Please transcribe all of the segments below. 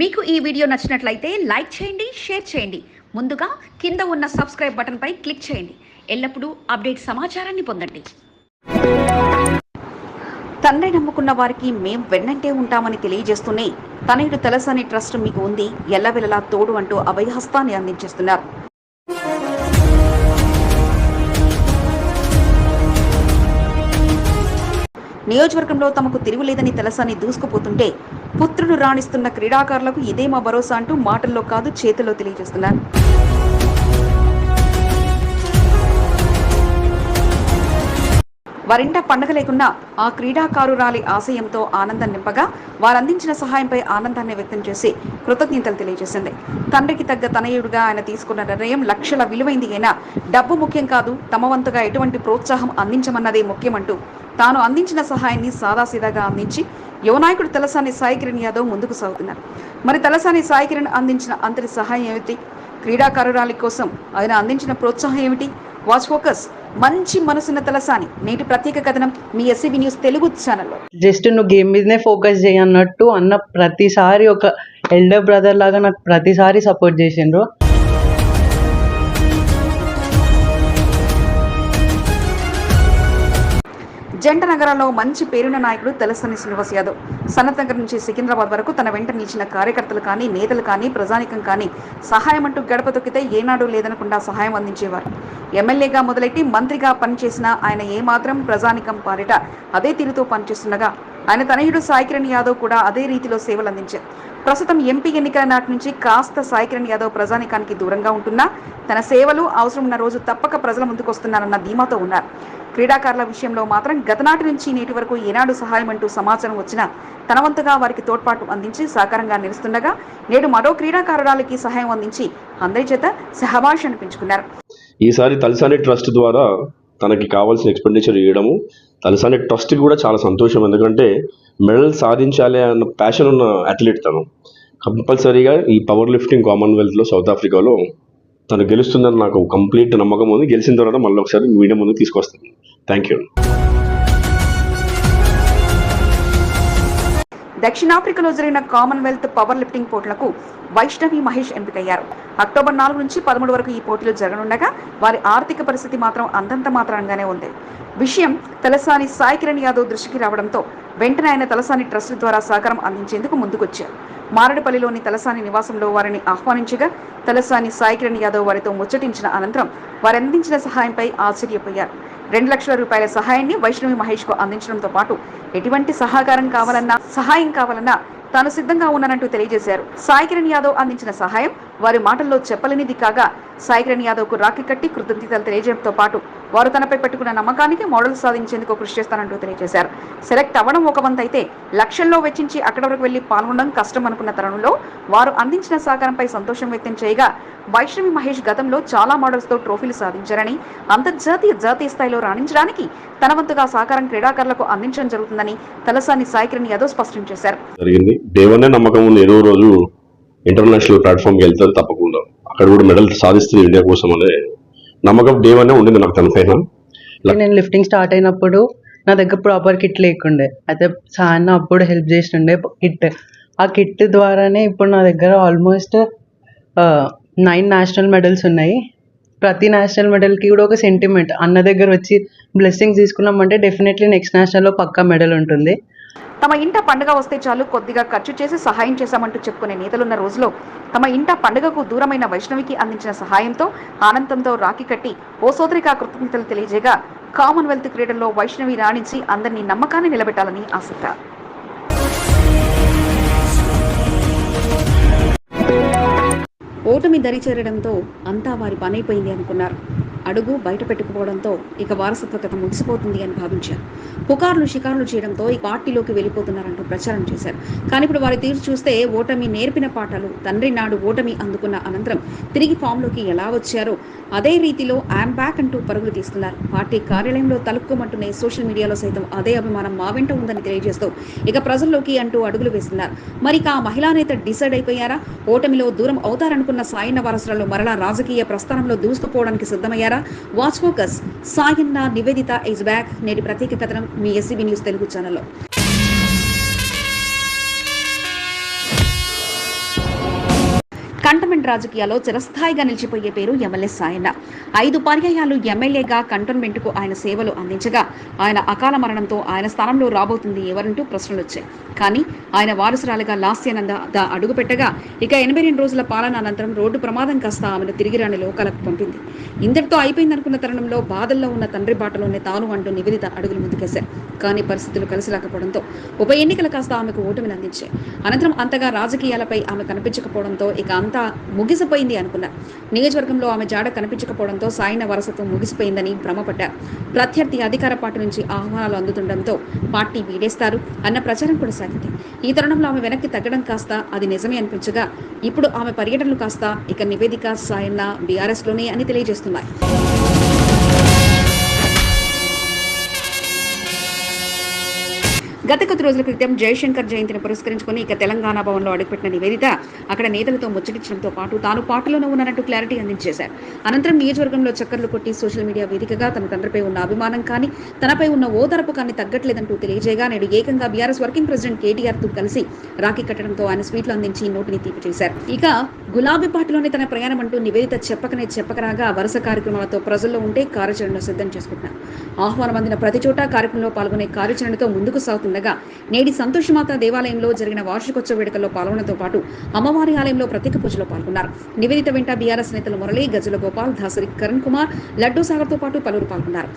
మీకు ఈ వీడియో నచ్చినట్లయితే లైక్ చేయండి షేర్ చేయండి. ముందుగా కింద ఉన్న సబ్స్క్రైబ్ బటన్పై క్లిక్ చేయండి. ఎల్లప్పుడూ అప్డేట్ సమాచారాన్ని పొందండి. తండ్రి నమ్ముకున్న వారికి మేం వెన్నంటే ఉంటామని తెలియజేస్తూనే తనయుడు తెలసని ట్రస్ట్ మీకు ఉంది ఎల్లవెల్లలా తోడు అంటూ అభయహస్తాన్ని అందించేస్తున్నారు. నియోజకవర్గంలో తమకు తిరుగులేదని తెలసని దూసుకుపోతుంటే పుత్రుడు రాణిస్తున్న క్రీడాకారులకు ఇదే మా భరోసా అంటూ మాటల్లో కాదు చేతుల్లో తెలియజేస్తున్నారు. వారింట పండగ లేకున్నా ఆ క్రీడాకారురాలి ఆశయంతో ఆనందం నింపగా వారందించిన సహాయంపై ఆనందాన్ని వ్యక్తం చేసి కృతజ్ఞతలు తెలియజేసింది. తండ్రికి తగ్గ తనయుడుగా ఆయన తీసుకున్న నిర్ణయం లక్షల విలువైంది అయినా డబ్బు ముఖ్యం కాదు తమ వంతుగా ఎటువంటి ప్రోత్సాహం అందించమన్నదే ముఖ్యమంటూ తాను అందించిన సహాయాన్ని సాదాసీదాగా అందించి యువనాయకుడు తలసాని సాయి కిరణ్ యాదవ్ ముందుకు సాగుతున్నారు. మరి తలసాని సాయి కిరణ్ అందించిన అంతటి సహాయం ఏమిటి? క్రీడాకారురాలి కోసం ఆయన అందించిన ప్రోత్సాహం ఏమిటి? వాచ్ ఫోకస్ మంచి మనసున్న తలసాని నేటి ప్రత్యేక కథనం మీ ఎస్సీబీ న్యూస్ తెలుగు ఛానల్లో. జస్ట్ నువ్వు గేమ్ మీదనే ఫోకస్ చేయన్నట్టు అన్న ప్రతిసారి ఒక ఎల్డర్ బ్రదర్ లాగా నాకు ప్రతిసారి సపోర్ట్ చేసిండ్రు. జంట నగరంలో మంచి పేరున్న నాయకుడు తెలసని శ్రీనివాస్ యాదవ్. సనత్ నగర్ నుంచి సికింద్రాబాద్ వరకు తన వెంట నిలిచిన కార్యకర్తలు కానీ నేతలు కానీ ప్రజానికం కానీ సహాయం అంటూ గడప తొక్కితే ఏనాడు లేదనకుండా సహాయం అందించేవారు. ఎమ్మెల్యేగా మొదలెట్టి మంత్రిగా పనిచేసిన ఆయన ఏమాత్రం ప్రజానికం పాలిట అదే తీరుతో పనిచేస్తుండగా ఆయన తనయుడు సాయికిరణ్ యాదవ్ కూడా అదే రీతిలో సేవలు అందించారు ప్రస్తుతం ఎంపీ ఎన్నికల నాటి నుంచి కాస్త సాయికిరణ్ యాదవ్ ప్రజానికానికి దూరంగా ఉంటున్నా తన సేవలు అవసరం ఉన్న రోజు తప్పక ప్రజల ముందుకు వస్తున్నారన్న ధీమాతో ఉన్నారు. క్రీడాకారుల విషయంలో మాత్రం గతనాటి నుంచి నేటి వరకు ఏనాడు సహాయం అంటూ సమాచారం వచ్చినా తన వంతుగా వారికి తోడ్పాటు అందించి సహకారంగా నిలుస్తుండగా నేడు మరో క్రీడాకారురాలకి సహాయం అందించి అందరి చేత సహబాష్ అనిపించుకున్నారు. ఈసారి తలసాని ట్రస్ట్ ద్వారా తనకి కావాల్సిన ఎక్స్పెండిచర్ ఇవ్వడము తలసాని ట్రస్ట్ కూడా చాలా సంతోషం. ఎందుకంటే మెడల్ సాధించాలి అన్న ప్యాషన్ ఉన్న అథ్లెట్ తను. కంపల్సరీగా ఈ పవర్ లిఫ్టింగ్ కామన్వెల్త్లో సౌత్ ఆఫ్రికాలో తను గెలుస్తుందని నాకు కంప్లీట్ నమ్మకం ఉంది. గెలిచిన తర్వాత మళ్ళీ ఒకసారి మీడియా ముందుకు తీసుకొస్తాను. థ్యాంక్ యూ దక్షిణాఫ్రికాలో జరిగిన కామన్వెల్త్ పవర్ లిఫ్టింగ్ పోటీలకు వైష్ణవి మహేష్ ఎంపికయ్యారు. అక్టోబర్ నాలుగు నుంచి పదమూడు వరకు ఈ పోటీలు జరగనుండగా వారి ఆర్థిక పరిస్థితి మాత్రం అంతంత మాత్రంగానే ఉంది. విషయం తలసాని సాయి కిరణ్ యాదవ్ దృష్టికి రావడంతో వెంటనే ఆయన తలసాని ట్రస్ట్ ద్వారా సహకారం అందించేందుకు ముందుకొచ్చారు. మారడపల్లిలోని తలసాని నివాసంలో వారిని ఆహ్వానించగా తలసాని సాయి కిరణ్ యాదవ్ వారితో ముచ్చటించిన అనంతరం వారు అందించిన సహాయంపై ఆశ్చర్యపోయారు. రెండు లక్షల రూపాయల సహాయాన్ని వైష్ణవి మహేష్కు అందించడంతో పాటు ఎటువంటి సహకారం కావాలన్నా సహాయం కావాలన్నా తాను సిద్ధంగా ఉన్నానంటూ తెలియజేశారు. సాయి కిరణ్ యాదవ్ అందించిన సహాయం వారి మాటల్లో చెప్పలేనిది కాగా సాయి కిరణ్ యాదవ్కు రాఖీ కట్టి కృతజ్ఞతలు తెలియజేయడంతో పాటు వారు తనపై పెట్టుకున్న నమ్మకానికి మోడల్ సాధించేందుకు కృషి చేస్తానంటూ తెలియజేశారు. సెలెక్ట్ అవ్వడం ఒక వంత అయితే లక్షల్లో వెచ్చించి అక్కడ వరకు వెళ్ళి పాల్గొనడం కష్టం అనుకున్న తరుణంలో వారు అందించిన సహకారంపై సంతోషం వ్యక్తం చేయగా వైష్ణవి మహేష్ గతంలో చాలా మోడల్స్తో ట్రోఫీలు సాధించారని అంతర్జాతీయ జాతీయ స్థాయిలో రాణించడానికి తన వంతుగా సహకారం క్రీడాకారులకు అందించడం జరుగుతుందని తలసాని సాయికిరణ్ యాదవ్ స్పష్టం చేశారు. జరిగింది. నమ్మకం ఉంది ఏదో రోజు ఇంటర్నేషనల్ ప్లాట్ఫామ్కి వెళ్తారు తప్పకుండా. అక్కడ కూడా మెడల్ సాధిస్తుంది ఇండియా కోసం అనే నమ్మకం దేవనే ఉండింది నాకు తన పైన నేను లిఫ్టింగ్ స్టార్ట్ అయినప్పుడు నా దగ్గర ప్రాపర్ కిట్ లేకుండే. అయితే సాయన్న అప్పుడు హెల్ప్ చేసిండే కిట్ ఆ కిట్ ద్వారానే ఇప్పుడు నా దగ్గర ఆల్మోస్ట్ నైన్ నేషనల్ మెడల్స్ ఉన్నాయి. ప్రతి నేషనల్ మెడల్కి కూడా ఒక సెంటిమెంట్ అన్న దగ్గర వచ్చి బ్లెస్సింగ్స్ తీసుకున్నామంటే డెఫినెట్లీ నెక్స్ట్ నేషనల్లో పక్కా మెడల్ ఉంటుంది. తమ ఇంట పండుగ వస్తే చాలు కొద్దిగా ఖర్చు చేసి సహాయం చేశామంటూ చెప్పుకునే నేతలున్న రోజులో తమ ఇంట పండుగకు దూరమైన వైష్ణవికి అందించిన సహాయంతో ఆనందంతో రాఖీ కట్టి ఓ సోదరిగా కృతజ్ఞతలు తెలియజేయగా కామన్వెల్త్ క్రీడల్లో వైష్ణవి రాణించి అందరినీ నమ్మకాన్ని నిలబెట్టాలని ఆసక్త ఓటమి దరిచేరడంతో అంతా వారి పనైపోయింది అనుకున్నారు. అడుగు బయట పెట్టుకుపోవడంతో ఇక వారసత్వ కథ ముగిసిపోతుంది అని భావించారు. పుకార్లు షికారులు చేయడంతో ఈ పార్టీలోకి వెళ్ళిపోతున్నారంటూ ప్రచారం చేశారు. కానీ ఇప్పుడు వారి తీరు చూస్తే ఓటమి నేర్పిన పాఠాలు తండ్రి నాడు ఓటమి అందుకున్న అనంతరం తిరిగి ఫామ్లోకి ఎలా వచ్చారో అదే రీతిలో ఐఎమ్ బ్యాక్ అంటూ పరుగులు తీస్తున్నారు. పార్టీ కార్యాలయంలో తలుక్కోమంటూనే సోషల్ మీడియాలో సైతం అదే అభిమానం మా వెంట ఉందని తెలియజేస్తూ ఇక ప్రజల్లోకి అంటూ అడుగులు వేస్తున్నారు. మరి ఇక ఆ మహిళా నేత డిసైడ్ అయిపోయారా? ఓటమిలో దూరం అవుతారనుకున్న సాయన్న వారసులలో మరలా రాజకీయ ప్రస్థానంలో దూసుకుపోవడానికి సిద్ధమయ్యారా? Watch focus Sayanna Niveditha is back నేటి ప్రత్యేక కథనం మీ ఎస్సీబీ న్యూస్ తెలుగు ఛానల్లో కంటోన్మెంట్ రాజకీయాల్లో చిరస్థాయిగా నిలిచిపోయే పేరు ఎమ్మెల్యే సాయన్న. ఐదు పర్యాయాలు ఎమ్మెల్యేగా కంటోన్మెంట్కు ఆయన సేవలు అందించగా ఆయన అకాల మరణంతో ఆయన స్థానంలో రాబోతుంది ఎవరంటూ ప్రశ్నలు వచ్చాయి. కానీ ఆయన వారసురాలుగా లాస్యానంద అడుగుపెట్టగా ఇక ఎనభై రెండు రోజుల పాలన అనంతరం రోడ్డు ప్రమాదం కాస్త ఆమెను తిరిగి రాని లోకాలకు పంపింది. ఇంతటితో అయిపోయిందనుకున్న తరుణంలో బాధల్లో ఉన్న తండ్రి బాటలోనే తాను అంటూ నివేదిత అడుగులు ముందుకేశారు కానీ పరిస్థితులు కలిసి రాకపోవడంతో ఉప ఎన్నికలు కాస్త ఆమెకు ఓటమిని అందించాయి. అనంతరం అంతగా రాజకీయాలపై ఆమె కనిపించకపోవడంతో ఇక అంతా ముగిసిపోయింది అనుకున్నారు నియోజకవర్గంలో ఆమె జాడ కనిపించకపోవడంతో సాయన వారసత్వం ముగిసిపోయిందని భ్రమపడ్డారు ప్రత్యర్థి అధికార పార్టీ నుంచి ఆహ్వానాలు అందుతుండటంతో పార్టీ వీడేస్తారు అన్న ప్రచారం కూడా సాగింది. ఈ తరుణంలో ఆమె వెనక్కి తగ్గడం కాస్త అది నిజమే అనిపించగా ఇప్పుడు ఆమె పర్యటనలు కాస్త ఇక నివేదిక సాయన్న బీఆర్ఎస్లోనే అని తెలియజేస్తున్నాయి. గత కొద్ది రోజుల క్రితం జయశంకర్ జయంతిని పురస్కరించుకుని ఇక తెలంగాణ భవన్లో అడుగుపెట్టిన నివేదిత అక్కడ నేతలతో ముచ్చటించడంతో పాటు తాను పార్టీలోనే ఉన్నానంటూ క్లారిటీ అందించేశారు. అనంతరం నియోజకవర్గంలో చక్కర్లు కొట్టి సోషల్ మీడియా వేదికగా తన తండ్రిపై ఉన్న అభిమానం కానీ తనపై ఉన్న ఓదరపు కానీ తగ్గట్లేదంటూ తెలియజేయగా నేడు ఏకంగా బీఆర్ఎస్ వర్కింగ్ ప్రెసిడెంట్ కేటీఆర్తో కలిసి రాఖీ కట్టడంతో ఆయన స్వీట్లు అందించి నోటిని తీపి చేశారు ఇక గులాబీ పాటలోనే తన ప్రయాణం అంటూ నివేదిత చెప్పకనే చెప్పకరాగా వరుస కార్యక్రమాలతో ప్రజల్లో ఉంటే కార్యాచరణను సిద్ధం చేసుకుంటున్నారు. ఆహ్వానం అందిన ప్రతి చోట కార్యక్రమంలో పాల్గొనే కార్యాచరణతో ముందుకు ఉండగా నేడి సంతోషమాత దేవాలయంలో జరిగిన వార్షికోత్సవ వేడుకల్లో పాల్గొనడంతో పాటు అమ్మవారి ఆలయంలో ప్రత్యేక పూజలో పాల్గొన్నారు. నివేదిత వెంట బీఆర్ఎస్ నేతలు మురళి గజల గోపాల్ దాసరి కరణ్ కుమార్ లడ్డూ సాగర్తో పాటు పలువురు పాల్గొన్నారు.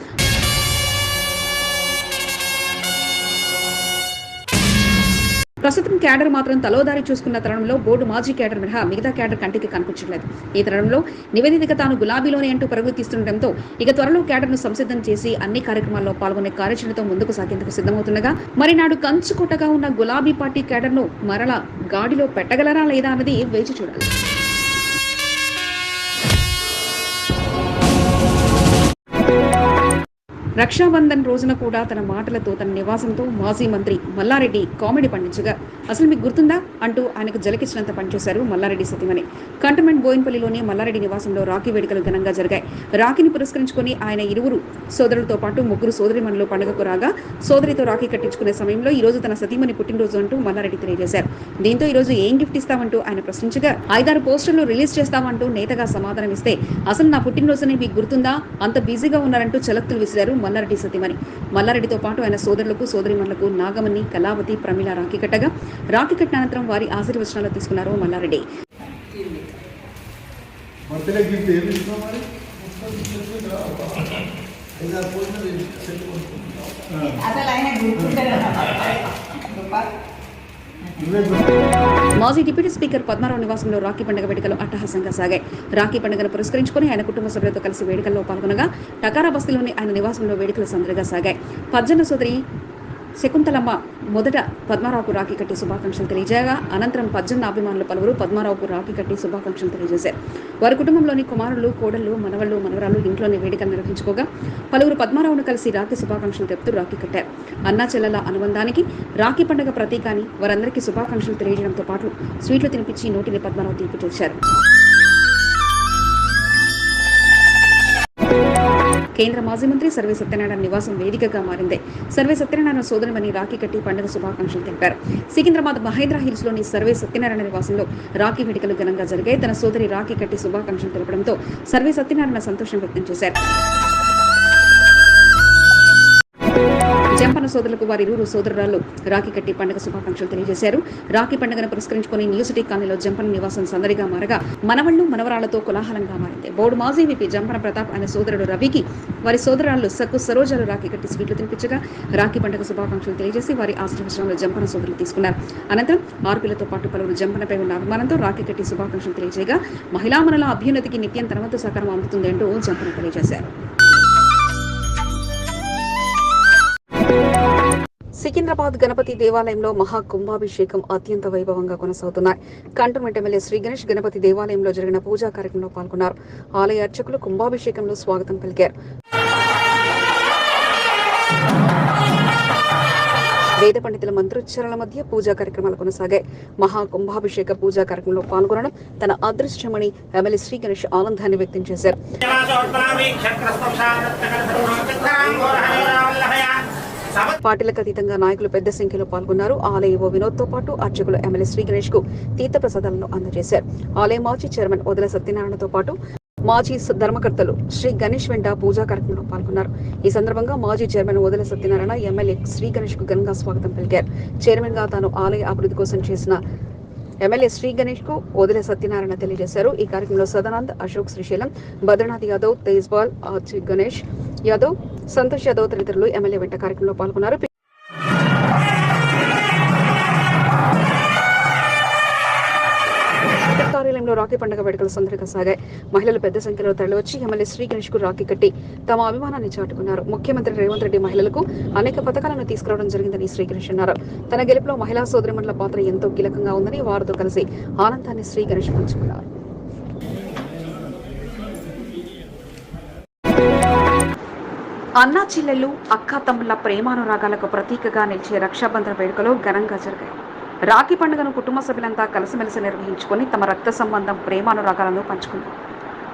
ప్రస్తుతం క్యాడర్ మాత్రం తలోదారి చూసుకున్న తరుణంలో బోర్డు మాజీ క్యాడర్ మినహా మిగతా క్యాడర్ కంటికి కనిపించలేదు ఈ తరుణంలో నివేదిక తాను గులాబీలోనే అంటూ పరుగు తీస్తుండటంతో ఇక త్వరలో క్యాడర్ను సంసిద్ధం చేసి అన్ని కార్యక్రమాల్లో పాల్గొనే కార్యాచరణతో ముందుకు సాగేందుకు సిద్ధమవుతుండగా మరి నాడు కంచుకొట్టగా ఉన్న గులాబీ పార్టీ క్యాడర్ను మరల గాడిలో పెట్టగలరా లేదా అన్నది వేచి చూడాలి. రక్షాబంధన్ రోజున కూడా తన మాటలతో తన నివాసంతో మాజీ మంత్రి మల్లారెడ్డి కామెడీ పండించగా అసలు మీకు గుర్తుందా? అంటూ ఆయనకు జలకిచ్చినంత పనిచేశారు మల్లారెడ్డి సతీమణి. కంటోన్మెంట్ బోయిన్పల్లిలోని మల్లారెడ్డి నివాసంలో రాఖీ వేడుకలు ఘనంగా జరిగాయి. రాఖీని పురస్కరించుకొని ఆయన ఇరువురు సోదరులతో పాటు ముగ్గురు సోదరిమణులు పండుగకు రాగా సోదరితో రాఖీ కట్టించుకునే సమయంలో ఈ రోజు తన సతీమణి పుట్టినరోజు అంటూ మల్లారెడ్డి తెలియజేశారు. దీంతో ఈ రోజు ఏం గిఫ్ట్ ఇస్తామంటూ ఆయన ప్రశ్నించగా ఐదారు పోస్టర్లు రిలీజ్ చేస్తామంటూ నేతగా సమాధానం ఇస్తే అసలు నా పుట్టినరోజుని మీకు గుర్తుందా? అంత బిజీగా ఉన్నారంటూ చలక్తులు విసిరారు మల్లారెడ్డి సతీమణి. మల్లారెడ్డితో పాటు ఆయన సోదరులకు సోదరిమణులకు నాగమణి కళావతి ప్రమిళ రాఖీ కట్టగా రాఖీ కట్టిన అనంతరం వారి ఆశీర్వచనాలు తీసుకున్నారు మల్లారెడ్డి. అసలు ఆయన మాజీ డిప్యూటీ స్పీకర్ పద్మారావు నివాసంలో రాఖీ పండుగ వేడుకలు అట్టహాసంగా సాగాయి. రాఖీ పండుగను పురస్కరించుకుని ఆయన కుటుంబ సభ్యులతో కలిసి వేడుకల్లో పాల్గొనగా టకారా బస్తీలోని ఆయన నివాసంలో వేడుకలు సందడిగా సాగాయి. పద్జన సోదరి శకుంతలమ్మ మొదట పద్మారావుకు రాఖీ కట్టి శుభాకాంక్షలు తెలియజేయగా అనంతరం పద్దెనిమిది అభిమానులు పలువురు పద్మారావుకు రాఖీ కట్టి శుభాకాంక్షలు తెలియజేశారు. వారి కుటుంబంలోని కుమారులు కోడళ్ళు మనవళ్ళు మనవరాలు ఇంట్లోనే వేడుకలు నిర్వహించుకోగా పలువురు పద్మారావును కలిసి రాఖీ శుభాకాంక్షలు తెలుపుతూ రాఖీ కట్టారు. అన్నా చెల్లెల అనుబంధానికి రాఖీ పండుగ ప్రతీక అని వారందరికీ శుభాకాంక్షలు తెలియజేయడంతో పాటు స్వీట్లు తినిపించి నోటిని పద్మారావు తీపి చేశారు. కేంద్ర మాజీ మంత్రి సర్వే సత్యనారాయణ నివాసం వేదికగా మారింది. సర్వే సత్యనారాయణ సోదరుమని రాఖీ కట్టి పండుగ శుభాకాంక్షలు తెలిపారు. సికింద్రాబాద్ మహేంద్ర హిల్స్లోని సర్వే సత్యనారాయణ నివాసంలో రాఖీ వేడుకలు ఘనంగా జరిగాయి. తన సోదరి రాఖీ కట్టి శుభాకాంక్షలు తెలపడంతో సర్వే సత్యనారాయణ సంతోషం వ్యక్తం చేశారు. జంపన సోదరులకు వారి ఇరువురు సోదరురాలు రాఖీ కట్టి పండుగ శుభాకాంక్షలు తెలియజేశారు. రాఖీ పండుగను పురస్కరించుకుని న్యూసిటీ కాలనీలో జంపన నివాసం సందడిగా మారగా మనవళ్ళు మనవరాలతో కోలాహలంగా మారింది. బోర్డు మాజీ విపి జంపన ప్రతాప్ అనే సోదరుడు రవికి వారి సోదరాలు సక్కు సరోజాలు రాఖీ కట్టి స్వీట్లు తినిపించగా రాఖీ పండుగ శుభాకాంక్షలు తెలియజేసి వారి ఆశీర్వచనాలు జంపన సోదరులు తీసుకున్నారు. అనంతరం ఆర్పీలతో పాటు పలువురు జంపనపై ఉన్న అభిమానంతో రాఖీ కట్టి శుభాకాంక్షలు తెలియజేయగా మహిళా మనల అభ్యున్నతికి నిత్యం తన సహకారం అందుతుంది అంటూ జంపన తెలియజేశారు. సికింద్రాబాద్ గణపతి దేవాలయంలో మహా కుంభాభిషేకం అత్యంత వైభవంగా కొనసాగుతున్నాయి. కంటోన్మెంట్ ఎమ్మెల్యే శ్రీ గణేష్ గణపతి దేవాలయంలో జరిగిన పూజా కార్యక్రమంలో పాల్గొన్నారు. ఆలయ అర్చకులు కుంభాభిషేకంలో స్వాగతం పలికారు. వేద పండితుల మంత్రోచ్చారణల మధ్య పూజా కార్యక్రమాలు కొనసాగాయి. మహా కుంభాభిషేక పూజా కార్యక్రమంలో పాల్గొనడం తన అదృష్టమని ఎమ్మెల్యే శ్రీ గణేష్ ఆనందాన్ని వ్యక్తం చేశారు. పార్టీలకు అతీతంగా నాయకులు పెద్ద సంఖ్యలో పాల్గొన్నారు. ఆలయ ఓ వినోద్తో పాటు అర్చకులు ఎమ్మెల్యే శ్రీ గణేష్కు తీర్థ ప్రసాదాలను అందజేశారు. ఆలయ మాజీ చైర్మన్ వదల సత్యనారాయణతో పాటు మాజీ ధర్మకర్తలు శ్రీ గణేష్ వెంట పూజా కార్యక్రమంలో పాల్గొన్నారు. ఈ సందర్భంగా మాజీ చైర్మన్ వదల సత్యనారాయణ ఎమ్మెల్యే శ్రీ గణేష్కు ఘనంగా స్వాగతం పలికారు. చైర్మన్గా తాను ఆలయ అభివృద్ధి కోసం చేసిన ఎమ్మెల్యే శ్రీ గణేష్కు వదిలే సత్యనారాయణ తెలియజేశారు. ఈ కార్యక్రమంలో సదానంద్ అశోక్ శ్రీశైలం బద్రీనాథ్ యాదవ్ తేజ్పాల్ ఆర్చి గణేష్ యాదవ్ సంతోష్ యాదవ్ తదితరులు ఎమ్మెల్యే వెంట కార్యక్రమంలో పాల్గొన్నారు. కార్యాలయంలో రాఖీ పండుగ వేడుకలు సందడిగా సాగాయి. మహిళలు పెద్ద సంఖ్యలో తరలివచ్చి ఎమ్మెల్యే శ్రీ గణేష్కు రాఖీ కట్టి తమ అభిమానాన్ని చాటుకున్నారు. ముఖ్యమంత్రి రేవంత్ రెడ్డి మహిళలకు అనేక పథకాలను తీసుకురావడం జరిగిందని శ్రీ గణేష్ అన్నారు. తన గెలుపులో మహిళా సోదరిమణుల పాత్ర ఎంతో కీలకంగా ఉందని వారితో కలిసి ఆనందాన్ని శ్రీ గణేష్ పంచుకున్నారు. అన్నా చెల్లెళ్ళు అక్కా తమ్ముళ్ళ ప్రేమానురాగాలకు ప్రతీకగా నిలిచే రక్షాబంధన వేడుకలు ఘనంగా జరిగాయి. రాఖీ పండుగను కుటుంబ సభ్యులంతా కలిసిమెలిసి నిర్వహించుకొని తమ రక్త సంబంధం ప్రేమానురాగాలను పంచుకున్నారు.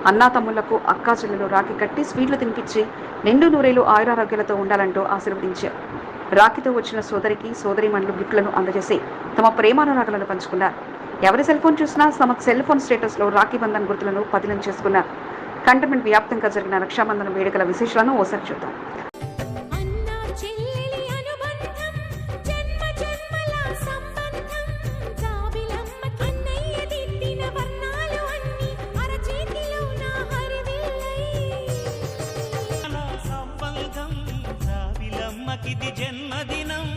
అన్నా తమ్ముళ్ళకు అక్కా చెల్లెలు రాఖీ కట్టి స్వీట్లు తినిపించి నిండు నూరేలు ఆయురారోగ్యాలతో ఉండాలంటూ ఆశీర్వదించారు. రాఖీతో వచ్చిన సోదరికి సోదరిమణులు గిఫ్ట్లను అందజేసి తమ ప్రేమానురాగాలను పంచుకున్నారు. ఎవరి సెల్ ఫోన్ చూసినా తమ సెల్ ఫోన్ స్టేటస్లో రాఖీ బంధన్ గుర్తులను పదిలం చేసుకున్నారు. కంటోన్మెంట్ వ్యాప్తంగా జరిగిన రక్షాబంధన వేడుకల విశేషాలను ఓసారి చూద్దాం. అన్నా చెల్లెలి అనుబంధం జన్మ జన్మల సంబంధం జాబిలమ్మ కన్నయ్య దిద్దిన వర్ణాలు అన్ని అరచేతిలో నా హరివిల్లై. సంబంధం జాబిలమ్మకిది జన్మదినం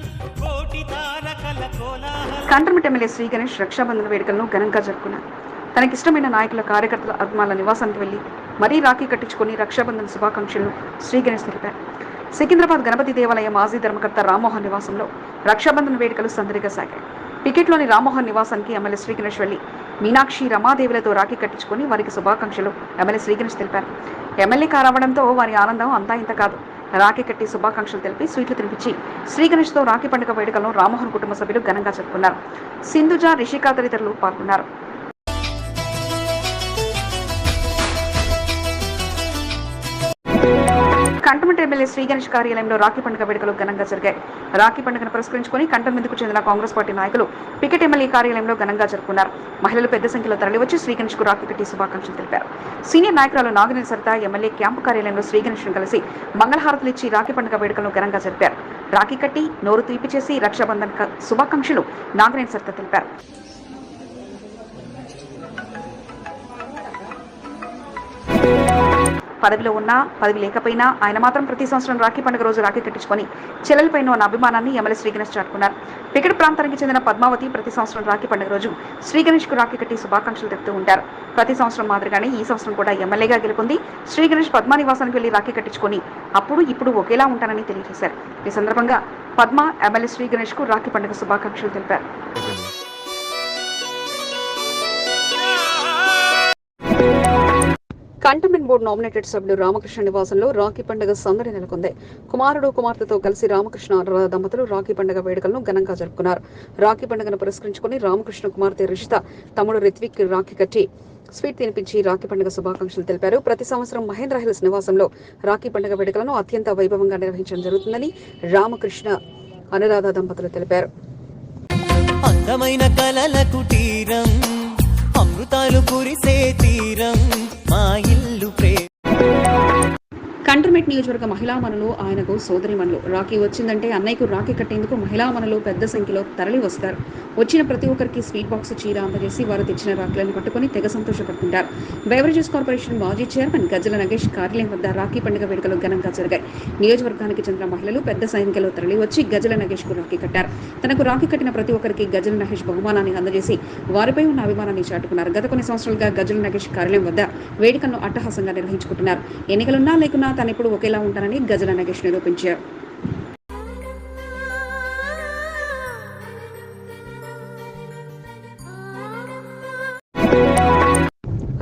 కోటి తారకల కోలాహలం. కంటోన్మెంట్ ఎమ్మెల్యే శ్రీ గణేష్ రక్షాబంధన వేడుకలను ఘనంగా జరుపుకున్నారు. తనకిష్టమైన నాయకుల కార్యకర్తల అభిమానుల నివాసానికి వెళ్ళి మరీ రాఖీ కట్టించుకొని రక్షాబంధన్ శుభాకాంక్షలను శ్రీ గణేష్ తెలిపారు. సికింద్రాబాద్ గణపతి దేవాలయ మాజీ ధర్మకర్త రామ్మోహన్ నివాసంలో రక్షాబంధన్ వేడుకలు సందడిగా సాగాయి. పికెట్లోని రామ్మోహన్ నివాసానికి ఎమ్మెల్యే శ్రీగణేష్ వెళ్ళి మీనాక్షి రమాదేవులతో రాఖీ కట్టించుకొని వారికి శుభాకాంక్షలు ఎమ్మెల్యే శ్రీగణేష్ తెలిపారు. ఎమ్మెల్యే రావడంతో వారి ఆనందం అంతా ఇంత కాదు. రాఖీ కట్టి శుభాకాంక్షలు తెలిపి స్వీట్లు తినిపించి శ్రీగణేష్తో రాఖీ పండుగ వేడుకలను రామ్మోహన్ కుటుంబ సభ్యులు ఘనంగా జరుపుకున్నారు. సింధుజ రిషికా తదితరులు పాల్గొన్నారు. కంటోన్మెంట్ ఎమ్మెల్యే శ్రీ గణేష్ కార్యాలయంలో రాఖీ పండుగ వేడుకలు ఘనంగా జరిగాయి. రాఖీ పండుగను పురస్కరించుకొని కంటోన్మెంట్కు చెందిన కాంగ్రెస్ పార్టీ నాయకులు పికెట్ ఎమ్మెల్యే కార్యాలయంలో ఘనంగా జరుపుకున్నారు. మహిళలు పెద్ద సంఖ్యలో తరలివచ్చి శ్రీ గణేష్కు రాఖీ కట్టి శుభాకాంక్షలు తెలిపారు. సీనియర్ నాయకురాలు నాగినేని సరిత ఎమ్మెల్యే క్యాంపు కార్యాలయంలో శ్రీ గణేష్ను కలిసి మంగళహారతులు ఇచ్చి రాఖీ పండుగ వేడుకలను ఘనంగా జరిపారు. రాఖీ కట్టి నోరు తీపి చేసి రక్షాబంధన్ శుభాకాంక్షలు నాగినేని సరిత తెలిపారు. పదవిలో ఉన్నా పదవి లేకపోయినా ఆయన మాత్రం ప్రతి సంవత్సరం రాఖీ పండుగ రోజు రాఖీ కట్టించుకొని చెల్లెలపైన ఉన్న అభిమానాన్ని ఎమ్మెల్యే శ్రీగణేష్ చాటుకున్నారు. పికెట్ ప్రాంతానికి చెందిన పద్మావతి ప్రతి సంవత్సరం రాఖీ పండుగ రోజు శ్రీగణేష్కు కు రాఖీ కట్టి శుభాకాంక్షలు తెలుపుతూ ఉంటారు. ప్రతి సంవత్సరం మాదిరిగానే ఈ సంవత్సరం కూడా ఎమ్మెల్యేగా గెలుపొంది శ్రీగణేష్ పద్మానివాసానికి పద్మా నివాసానికి వెళ్ళి రాఖీ కట్టించుకొని అప్పుడు ఇప్పుడు ఒకేలా ఉంటానని తెలియజేశారు. ఈ సందర్భంగా పద్మ ఎమ్మెల్యే శ్రీగణేష్కు కు రాఖీ పండుగ శుభాకాంక్షలు తెలిపారు. కంటోన్మెంట్ బోర్డు నామినేటెడ్ సభ్యులు రామకృష్ణ నివాసంలో రాఖీ పండుగ సందడి నెలకొంది. కుమారుడు కుమార్తెతో కలిసి రామకృష్ణ అనురాధ దంపతులు రాఖీ పండుగ వేడుకలను ఘనంగా జరుపుకున్నారు. రాఖీ పండుగను పురస్కరించుకుని రామకృష్ణ కుమార్తె రిషిత తమ్ముడు రిత్విక్ రాఖీ కట్టి స్వీట్ తినిపించి రాఖీ పండుగ శుభాకాంక్షలు తెలిపారు. ప్రతి సంవత్సరం మహేంద్ర హిల్స్ నివాసంలో రాఖీ పండుగ వేడుకలను అత్యంత వైభవంగా నిర్వహించడం జరుగుతుందని రామకృష్ణ అనురాధ దంపతులు తెలిపారు. అందమైన కలల కుటీరం అమృతాలు కురిసే తీరం మా ఇల్లు ప్రే కంటర్మెట్ నియోజకవర్గ మహిళామణులు ఆయనకు సోదరిమణులు రాఖీ వచ్చిందంటే అన్నయ్యకు రాఖీ కట్టేందుకు మహిళామణులు పెద్ద సంఖ్యలో తరలి వస్తారు. వచ్చిన ప్రతి ఒక్కరికి స్వీట్ బాక్స్ చీర అందజేసి వారు తెచ్చిన రాఖీలను పట్టుకొని తెగ సంతోషపడుతుంటారు. బెవరేజెస్ కార్పొరేషన్ మాజీ చైర్మన్ గజ్జల నగేష్ కార్యాలయం వద్ద రాఖీ పండుగ వేడుకలు ఘనంగా జరిగాయి. నియోజకవర్గానికి చెందిన మహిళలు పెద్ద సంఖ్యలో తరలి వచ్చి గజల నగేష్కు రాఖీ కట్టారు. తనకు రాఖీ కట్టిన ప్రతి ఒక్కరికి గజల నగేష్ బహుమానాన్ని అందజేసి వారిపై ఉన్న అభిమానాన్ని చాటుకున్నారు. గత కొన్ని సంవత్సరాలుగా గజల నగేష్ కార్యాలయం వద్ద వేడుకలను అట్టహాసంగా నిర్వహించుకుంటున్నారు. ఎన్నికలున్నా లేకున్నా తను ఇప్పుడు ఒకేలా ఉంటానని గజల నగేష్ నిరూపించారు.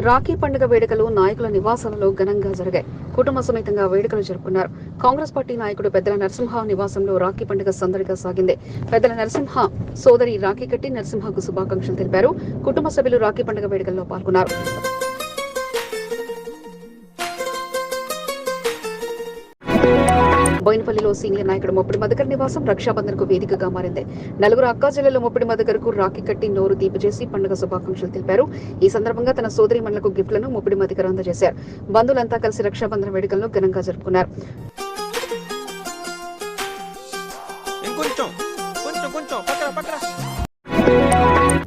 రాఖీ పండుగ వేడుకలు నాయకుల నివాసాలలో ఘనంగా జరిగాయి. కుటుంబ సమేతంగా వేడుకలు జరుపుకున్నారు. కాంగ్రెస్ పార్టీ నాయకుడు పెద్దల నరసింహ నివాసంలో రాఖీ పండుగ సందడిగా సాగింది. పెద్దల నరసింహ సోదరి రాఖీ కట్టి నరసింహకు శుభాకాంక్షలు తెలిపారు. కుటుంబ సభ్యులు రాఖీ పండుగ వేడుకల్లో పాల్గొన్నారు. బోయినపల్లిలో సీనియర్ నాయకుడు మొప్పిడి మధుకర్ నివాసం రక్షాబంధన్కు వేదికగా మారింది. నలుగురు అక్కా జిల్లాలో మొప్పిడి మధుకర్కు రాఖీ కట్టి నోరు దీప చేసి పండుగ శుభాకాంక్షలు తెలిపారు. ఈ సందర్భంగా తన సోదరి మండలకు గిఫ్ట్లను మొప్పిడి మధుకర్ అందజేశారు. బంధువులంతా కలిసి రక్షాబంధన వేడుకలను ఘనంగా జరుపుకున్నారు. ఇంకొంచెం కొంచెం కొంచెం పక్కన పక్కన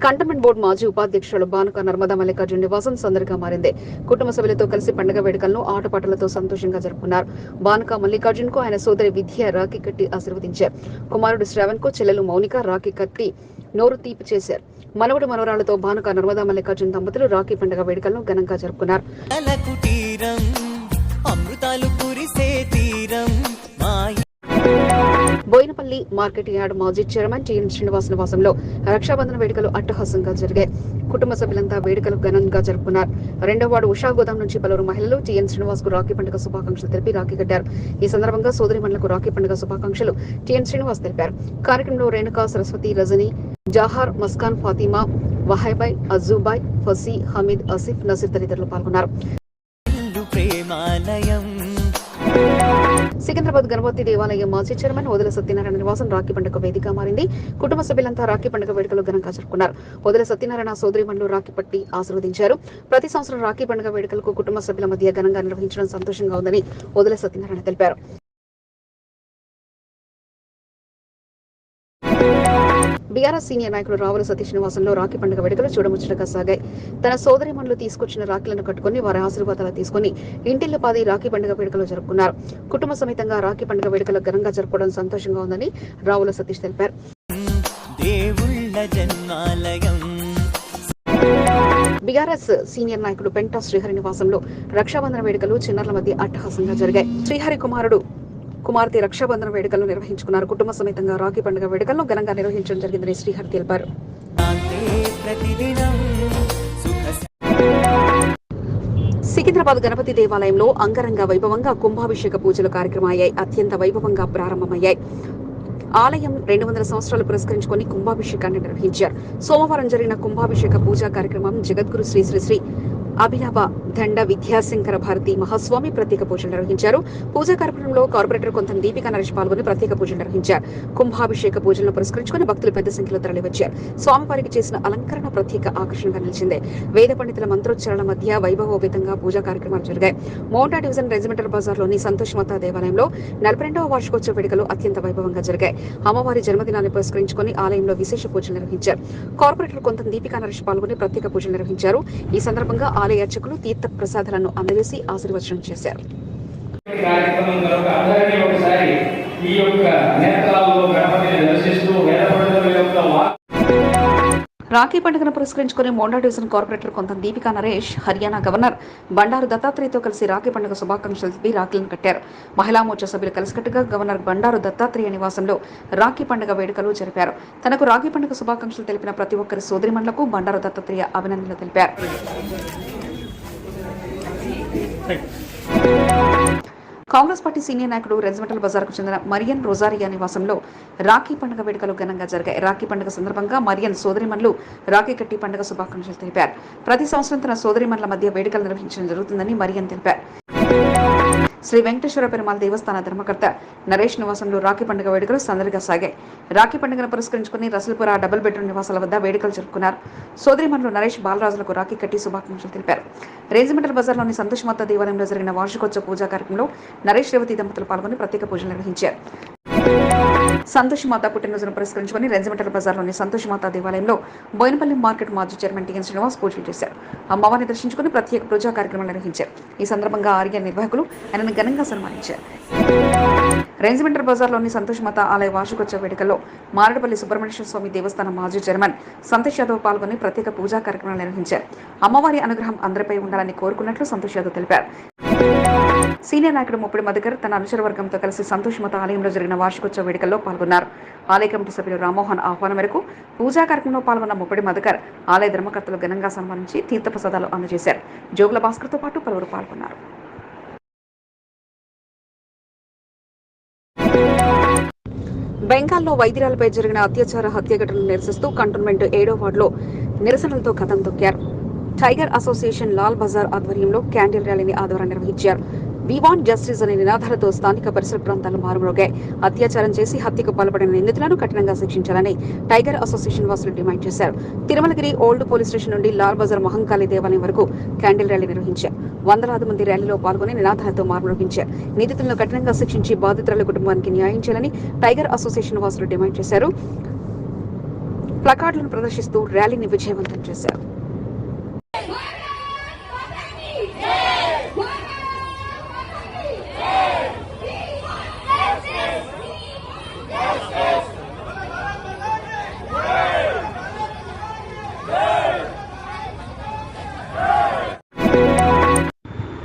కంటోన్మెంట్ బోర్డు మాజీ ఉపాధ్యక్షులు బానుక నర్మదా మల్లికార్జున నివాసం సందడిగా మారింది. కుటుంబ సభ్యులతో కలిసి పండుగ వేడుకలను ఆటపాటలతో సంతోషంగా జరుపుకున్నారు. బానుక మల్లికార్జున్కు ఆయన సోదరి విద్య రాఖీ కట్టి ఆశీర్వదించారు. కుమారుడు శ్రావణ్కు చెల్లెలు మౌనిక రాఖీ కట్టి నోరు తీపి చేశారు. మనవడు మనవరాలతో భానుక నర్మదా మల్లికార్జున్ దంపతులు రాఖీ పండుగ వేడుకలను ఘనంగా జరుపుకున్నారు. అమృతాలు కురిసే తీరం బోయినపల్లి మార్కెట్ యార్డ్ మాజీ చైర్మన్ టిఎన్ శ్రీనివాస్ నివాసంలో రక్షాబంధన వేడుకలు అట్టహాసంగా జరిగాయి. కుటుంబ సభ్యులంతా వేడుకలు ఘనంగా జరుపుకున్నారు. రెండో వాడు ఉషా గోదాం నుంచి పలువురు మహిళలు టిఎన్ శ్రీనివాస్కు రాఖీ పండుగ శుభాకాంక్షలు తెలిపి రాఖీ కట్టారు. ఈ సందర్భంగా సోదరి మండలకు రాఖీ పండుగ శుభాకాంక్షలు టిఎన్ శ్రీనివాస్ తెలిపారు. కార్యక్రమంలో రేణుకా సరస్వతి రజని జహార్ మస్కాన్ ఫాతిమా వహైబాయ్ అజూబాయ్ ఫసీ హమీద్ ఆసిఫ్ నసీర్ తదితరులు పాల్గొన్నారు. ప్రేమాలయం. సికింద్రాబాద్ గణపతి దేవాలయం మాజీ చైర్మన్ వదిల సత్యనారాయణ నివాసం రాఖీ పండుగ వేదిక మారింది. కుటుంబ సభ్యులంతా రాఖీ పండుగ వేడుకలు ఘనంగా జరుపుకున్నారు. వదిల సత్యనారాయణ సోదరి మండలు రాఖీ పట్టి ఆశీర్వదించారు. ప్రతి సంవత్సరం రాఖీ పండుగ వేడుకలకు కుటుంబ సభ్యుల మధ్య ఘనంగా నిర్వహించడం సంతోషంగా ఉందని వదిల సత్యనారాయణ తెలిపారు. బీఆర్ఎస్ సీనియర్ నాయకుడు రావుల సతీష్ నివాసంలో రాఖీ పండుగ వేడుకలు చూడముచ్చటగా సాగాయి. తన సోదరి మండలు తీసుకొచ్చిన రాఖీలను కట్టుకుని వారి ఆశీర్వాదాలు తీసుకుని ఇంటిల్లపాది రాఖీ పండుగ వేడుకలు జరుపుకున్నారు. కుటుంబ సమేతంగా రాఖీ పండుగ వేడుకలు ఘనంగా జరుపుకోవడం సంతోషంగా ఉందని రావుల సతీష్ తెలిపారు. బీఆర్ఎస్ సీనియర్ నాయకుడు పెంటా శ్రీహరి నివాసంలో రక్షాబంధన వేడుకలు చిన్నారుల మధ్య అట్టహాసంగా జరిగాయి. శ్రీహరి కుమారుడు కుమార్తె రక్షాబంధన వేడుకలు నిర్వహించుకున్నారు. కుటుంబ సమేతంగా రాఖీ పండుగ వేడుకలను ఘనంగా నిర్వహించడం జరిగిందని శ్రీహరి తెలిపారు. సికింద్రాబాద్ గణపతి దేవాలయంలో అంగరంగ వైభవంగా కుంభాభిషేక పూజలు కార్యక్రమయ్యాయి అత్యంత వైభవంగా ప్రారంభమయ్యాయి. ఆలయం రెండు వందల సంవత్సరాలు పురస్కరించుకొని కుంభాభిషేకాన్ని నిర్వహించారు. సోమవారం జరిగిన కుంభాభిషేక పూజా కార్యక్రమం జగద్గురు శ్రీ శ్రీ శ్రీ అభినవ దండ విద్యాశంకర భారతి మహాస్వామి ప్రత్యేక పూజలు నిర్వహించారు. పూజా కార్యక్రమంలో కార్పొరేటర్ కొంత దీపిక నరేష్ పాల్గొని ప్రత్యేక పూజలు నిర్వహించారు. కుంభాభిషేక పూజలను పురస్కరించుకుని భక్తులు పెద్ద సంఖ్యలో తరలివచ్చారు. స్వామివారికి చేసిన అలంకరణ ప్రత్యేక ఆకర్షణగా నిలిచింది. వేద పండితుల మంత్రోచ్చారణ మధ్య వైభవోపేతంగా పూజా కార్యక్రమాలు జరిగాయి. మోటా డివిజన్ రెజిమెంటల్ బజార్లోని సంతోష్ దేవాలయంలో నలభై రెండవ వార్షికోత్సవ వేడుకలు అత్యంత వైభవంగా జరిగాయి. అమ్మవారి జన్మదినాన్ని పురస్కరించుకొని ఆలయంలో విశేష పూజలు నిర్వహించారు. కార్పొరేటర్ కొంత దీపికా నరేష్ పాల్గొని ప్రత్యేక పూజలు నిర్వహించారు. ఈ సందర్భంగా ఆలయ అర్చకులు తీర్థ ప్రసాదాలను అందజేసి ఆశీర్వచనం చేశారు. కార్యక్రమం కనుక అందరినీ ఒకసారి ఈ యొక్క నేత్రాల్లో గణపతిని దర్శిస్తూ వేద పండితుల యొక్క వా- రాఖీ పండుగను పురస్కరించుకుని మోండా డివిజన్ కార్పొరేటర్ కొంత దీపికా నరేష్ హర్యానా గవర్నర్ బండారు దత్తాత్రేయతో కలిసి రాఖీ పండుగ శుభాకాంక్షలు తెలిపి రాఖీలను కట్టారు. మహిళా మోర్చా సభ్యులు కలిసికట్టుగా గవర్నర్ బండారు దత్తాత్రేయ నివాసంలో రాఖీ పండుగ వేడుకలు జరిపారు. తనకు రాఖీ పండుగ శుభాకాంక్షలు తెలిపిన ప్రతి ఒక్కరి సోదరిమణులకు బండారు దత్తాత్రేయ అభినందనలు తెలిపారు. కాంగ్రెస్ పార్టీ సీనియర్ నాయకుడు రెజిమెంటల్ బజార్కు చెందిన మరియన్ రోజారియా నివాసంలో రాఖీ పండుగ వేడుకలు ఘనంగా జరిగాయి. రాఖీ పండుగ సందర్భంగా మరియన్ సోదరిమన్లు రాఖీ కట్టి పండుగ శుభాకాంక్షలు తెలిపారు. ప్రతి సంవత్సరం తన సోదరిమన్ల మధ్య వేడుకలు నిర్వహించడం జరుగుతుందని మరియన్ తెలిపారు. శ్రీ వెంకటేశ్వర పెరుమాల దేవస్థాన ధర్మకర్త నరేష్ నివాసంలో రాఖీ పండుగ వేడుకలు సందడిగా సాగాయి. రాఖీ పండుగను పురస్కరించుకుని రసల్పుర డబుల్ బెడ్రూమ్ నివాసాల వద్ద వేడుకలు జరుపుకున్నారు. సోదరిమణులు నరేష్ బాలరాజులకు రాఖీ కట్టి శుభాకాంక్షలు తెలిపారు. రేజిమెంటల్ బజార్లోని సంతోష్ దేవాలయంలో జరిగిన వార్షికోత్సవ పూజా కార్యక్రమంలో నరేష్ రేవతి దంపతులు పాల్గొని ప్రత్యేక పూజలు నిర్వహించారు. సంతోష్ మాత పుట్టినరోజును పురస్కరించుకుని రెజిమెంటల్ బజార్లోని సంతోష్ మాత దేవాలయంలో బోయినపల్లి మార్కెట్ మాజీ చైర్మన్ టిఎన్ శ్రీనివాస్ పూజలు చేశారు. అమ్మవారిని దర్శించుకుని ప్రత్యేక పూజా కార్యక్రమాలు నిర్వహించారు. ఈ సందర్భంగా ఆర్య నిర్వాహకులు ఆయనను ఘనంగా సన్మానించారు. రెంజిమెంటర్ బజార్లోని సంతోష్ మాత ఆలయ వార్షికోత్సవ వేడుకల్లో మారడపల్లి సుబ్రహ్మణ్యేశ్వర స్వామి దేవస్థానం మాజీ చైర్మన్ సంతోష్ యాదవ్ పాల్గొని ప్రత్యేక పూజా కార్యక్రమాలు నిర్వహించారు. అమ్మవారి అనుగ్రహం అందరిపై ఉండాలని కోరుకున్నట్లు సంతోష్ యాదవ్ తెలిపారు. సీనియర్ నాయకుడు ముప్పటి మధుకర్ తన అనుచర వర్గంతో కలిసి సంతోష్ మత ఆలయంలో జరిగిన వార్షికోత్సవ వేడుకల్లో పాల్గొన్నారు. ఆలయ కమిటీ సభ్యులు రామ్మోహన్ ఆహ్వానం మేరకు పూజా కార్యక్రమంలో పాల్గొన్న ముప్పటి మధుకర్ ఆలయ ధర్మకర్తలు ఘనంగా సన్మానించి తీర్థప్రసాదాలు అందజేశారు. జోగుల భాస్కర్తో పాటు పలువురు పాల్గొన్నారు. బెంగాల్లో వైద్యురాలపై జరిగిన అత్యాచార హత్య ఘటనను నిరసిస్తూ కంటోన్మెంట్ ఏడో వార్డులో నిరసనలతో కథం తొక్కారు. టైగర్ అసోసియేషన్ లాల్ బజార్ ఆధ్వర్యంలో క్యాండిల్ ర్యాలీని ఆధ్వర్యం నిర్వహించారు. వివాన్ వాంట్ జస్టిస్ అనే నినాదాలతో స్థానిక పరిసర ప్రాంతాలు మారుమోగాయి అత్యాచారం చేసి హత్యకు పాల్పడిన నిందితులను కఠినంగా శిక్షించాలని టైగర్ అసోసియేషన్ వాసులు డిమాండ్ చేశారు. తిరుమలగిరి ఓల్డ్ పోలీస్ స్టేషన్ నుండి లాల్ బజార్ మహంకాళి దేవాలయం వరకు క్యాండిల్ ర్యాలీ నిర్వహించారు. వందలాది మంది ర్యాలీలో పాల్గొని నినాదాలతో మారుమోగించారు నిందితులను కఠినంగా శిక్షించి బాధితుల కుటుంబానికి న్యాయం చేయాలని టైగర్ అసోసియేషన్ వాసులు డిమాండ్ చేశారు. ప్లకార్డులను ప్రదర్శిస్తూ ర్యాలీని విజయవంతం చేశారు.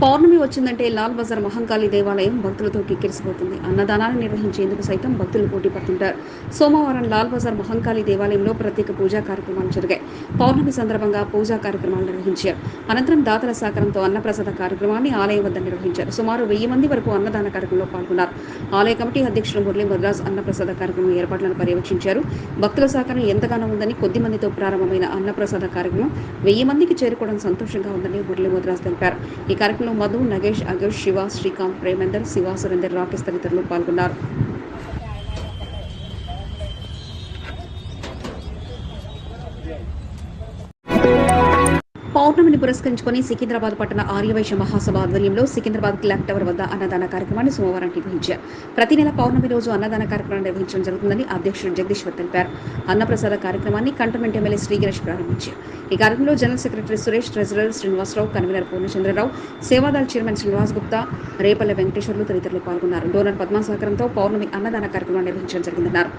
పౌర్ణమి వచ్చిందంటే లాల్ బజార్ మహంకాళి దేవాలయం భక్తులతో కిక్కిరిసిపోతుంది. అన్నదానాన్ని నిర్వహించేందుకు సైతం భక్తులు పోటీ పడుతుంటారు. సోమవారం లాల్ బజార్ మహంకాళి దేవాలయంలో ప్రత్యేక పూజా కార్యక్రమాలు జరిగాయి. పౌర్ణమి సందర్భంగా పూజా కార్యక్రమాలు నిర్వహించారు. అనంతరం దాతల సహకారంతో అన్నప్రసాద కార్యక్రమాన్ని ఆలయం వద్ద నిర్వహించారు. సుమారు వెయ్యి మంది వరకు అన్నదాన కార్యక్రమంలో పాల్గొన్నారు. ఆలయ కమిటీ అధ్యక్షుడు మురళీ మద్రాస్ అన్నప్రసాద కార్యక్రమం ఏర్పాట్లను పర్యవేక్షించారు. భక్తుల సహకారం ఎంతగానో ఉందని కొద్ది మందితో ప్రారంభమైన అన్నప్రసాద కార్యక్రమం వెయ్యి మందికి చేరుకోవడం సంతోషంగా ఉందని మురళీ మద్రాస్ తెలిపారు. ఈ కార్యక్రమం మధు నగేష్ అగర్ శివ శ్రీకాంత్ ప్రేమేందర్ శివ సురేందర్ రాకేష్ తదితరులు పాల్గొన్నారు. పౌర్ణమిని పురస్కరించుకొని సికింద్రాబాద్ పట్టణ ఆర్యవైశ్య మహాసభ ఆధ్వర్యంలో సికింద్రాబాద్ క్లాక్ టవర్ వద్ద అన్నదాన కార్యక్రమాన్ని సోమవారం నిర్వహించారు. ప్రతి నెల పౌర్ణమి రోజు అన్నదాన కార్యక్రమాన్ని నిర్వహించడం జరుగుతుందని అధ్యక్షుడు జగదీశ్వర్ తెలిపారు. అన్నప్రసాద కార్యక్రమాన్ని కంటోన్మెంట్ ఎమ్మెల్యే శ్రీ గణేష్ ప్రారంభించారు. ఈ కార్యక్రమంలో general secretary Suresh treasurer Srinivasarao convener Purnachandrarao Seva Dal chairman Srinivas Gupta Repalle Venkateswarlu తదితరులు పాల్గొన్నారు. డోనర్ పద్మా సహకారంతో పౌర్ణమి అన్నదాన కార్యక్రమాన్ని నిర్వహించడం జరిగిందన్నారు.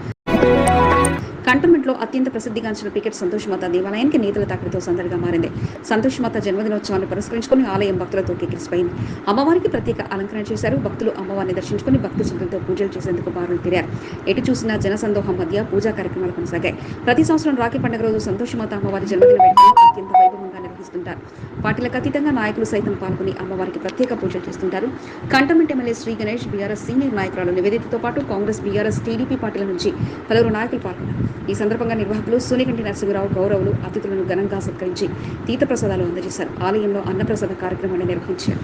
కంటోన్మెంట్లో అత్యంత ప్రసిద్ధిగాంచిన క్రికెట్ సంతోష్ మాత దేవాలయానికి నేతల తాకడితో సందడిగా మారింది. సంతోష్ మాత జన్మదినోత్సవాన్ని పురస్కరించుకుని ఆలయం భక్తులతో కిక్కిరిసిపోయింది అమ్మవారికి ప్రత్యేక అలంకరణ చేశారు. భక్తులు అమ్మవారిని దర్శించుకుని భక్తి శ్రద్ధలతో పూజలు చేసేందుకు బారులు తీరారు. ఎటు చూసినా జనసందోహం మధ్య పూజా కార్యక్రమాలు కొనసాగాయి. ప్రతి సంవత్సరం రాఖీ పండుగ రోజు సంతోష్ మాత అమ్మవారి జన్మదిన వేడుకలను అత్యంత వైభవంగా నిర్వహిస్తుంటారు. పార్టీలకు అతీతంగా నాయకులు సైతం పాల్గొని అమ్మవారికి ప్రత్యేక పూజలు చేస్తుంటారు. Cantonment MLA Shri Ganesh BRS senior నాయకురాలు నివేదితతో పాటు కాంగ్రెస్ బీఆర్ఎస్ టీడీపీ పార్టీల నుంచి పలువురు నాయకులు పాల్గొన్నారు. ఈ సందర్భంగా నిర్వాహకులు సూనికంటి నరసింహరావు గౌరవులు అతిథులను ఘనంగా సత్కరించి తీర్థ ప్రసాదాలు అందజేశారు. ఆలయంలో అన్నప్రసాద కార్యక్రమాన్ని నిర్వహించారు.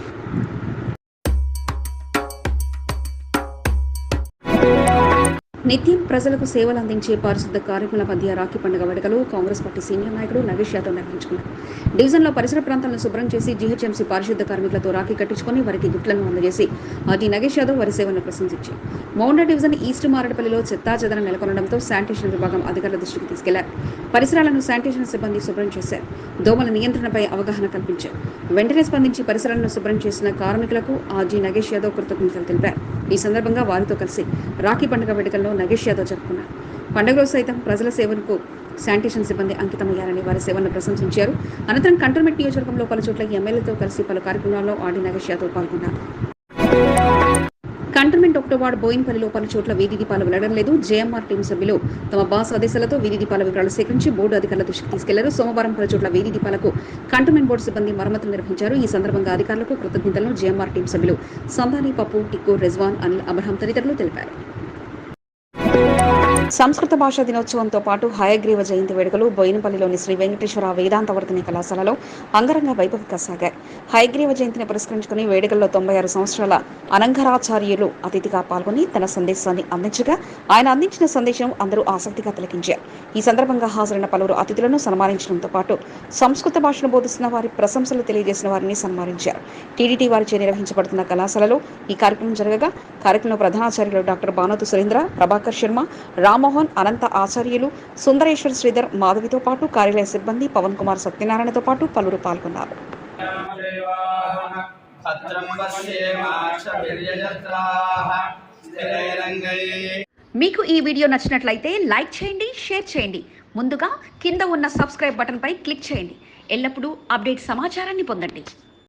నిత్యం ప్రజలకు సేవలు అందించే పారిశుద్ధ కార్మికుల మధ్య రాఖీ పండుగ వేడుకలు కాంగ్రెస్ పార్టీ సీనియర్ నాయకుడు నగేష్ యాదవ్ నిర్వహించుకున్నారు. డివిజన్లో పరిసర ప్రాంతాలను శుభ్రం చేసి జీహెచ్ఎంసీ పారిశుద్ధ కార్మికులతో రాఖీ కట్టించుకొని వారికి గిఫ్ట్లను అందజేసి ఆది నగేష్ యాదవ్ వారి సేవలను ప్రశంసించారు. మౌండా డివిజన్ ఈస్ట్ మారడపల్లిలో చెత్తాచెదనం నెలకొనడంతో శానిటేషన్ విభాగం అధికారుల దృష్టికి తీసుకెళ్ళారు. పరిసరాలను శానిటేషన్ సిబ్బంది శుభ్రం చేశారు. దోమల నియంత్రణపై అవగాహన కల్పించారు. వెంటనే స్పందించి పరిసరాలను శుభ్రం చేసిన కార్మికులకు ఆర్జీ నగేష్ యాదవ్ కృతజ్ఞతలు తెలిపారు. ఈ సందర్భంగా వారితో కలిసి రాఖీ పండుగ వేడుకల్లో నగేష్ యాదవ్ జరుపుకున్నారు. పండుగలో సైతం ప్రజల సేవలకు శానిటేషన్ సిబ్బంది అంకితమయ్యారని వారి సేవలను ప్రశంసించారు. అనంతరం కంటోన్మెంట్ నియోజకవర్గంలో పలు చోట్ల ఎమ్మెల్యేతో కలిసి పలు కార్యక్రమాల్లో ఆడి నగేష్ యాదవ్ పాల్గొన్నారు. కంటోన్మెంట్ ఒక్టోబార్ బోయిన్పల్లిలో పలు చోట్ల వీధి దీపాలు వెళ్ళడం లేదు. జేఎంఆర్ టీం సభ్యులు తమ బాస్ ఆదేశాలతో వీధి దీపాల వివరాలు సేకరించి బోర్డు అధికారుల దృష్టికి తీసుకెళ్ళారు. సోమవారం పలు చోట్ల వీధి దీపాలకు కంటోన్మెంట్ బోర్డు సిబ్బంది మరమ్మతులు నిర్వహించారు. ఈ సందర్భంగా అధికారులకు కృతజ్ఞతలను జేఎంఆర్ టీం సభ్యులు సందాని పప్పు టిక్కో రెజ్వాన్ అనిల్ అబ్రహం తదితరులు తెలిపారు. సంస్కృత భాషా దినోత్సవంతో పాటు హయగ్రీవ జయంతి వేడుకలు బోయినపల్లిలోని శ్రీ వెంకటేశ్వర వేదాంతవర్ధిని కళాశాలలో అంగరంగ వైభవంగా సాగాయి. హయగ్రీవ జయంతిని పురస్కరించుకుని వేడుకల్లో తొంభై ఆరు సంవత్సరాల అనంగరాచార్యులు అతిథిగా పాల్గొని తన సందేశాన్ని అందించగా ఆయన అందించిన సందేశం అందరూ ఆసక్తిగా తిలకించారు. ఈ సందర్భంగా హాజరైన పలువురు అతిథులను సన్మానించడంతో పాటు సంస్కృత భాషను బోధిస్తున్న వారి ప్రశంసలు తెలియజేసిన వారిని సన్మానించారు. టీడీటీ వారిచే నిర్వహించబడుతున్న కళాశాలలో ఈ కార్యక్రమం జరగగా కార్యక్రమంలో ప్రధానాచార్యులు డాక్టర్ బానోతు సురేంద్ర ప్రభాకర్ శర్మ రామ్ రామ్మోహన్ అనంత ఆచార్యులు సుందరేశ్వర్ శ్రీధర్ మాధవితో పాటు కార్యాలయ సిబ్బంది పవన్ కుమార్ సత్యనారాయణతో పాటు పలువురు పాల్గొన్నారు. మీకు ఈ వీడియో నచ్చినట్లయితే లైక్ చేయండి షేర్ చేయండి. ముందుగా కింద ఉన్న సబ్స్క్రైబ్ బటన్పై క్లిక్ చేయండి. ఎల్లప్పుడూ అప్డేట్ సమాచారాన్ని పొందండి.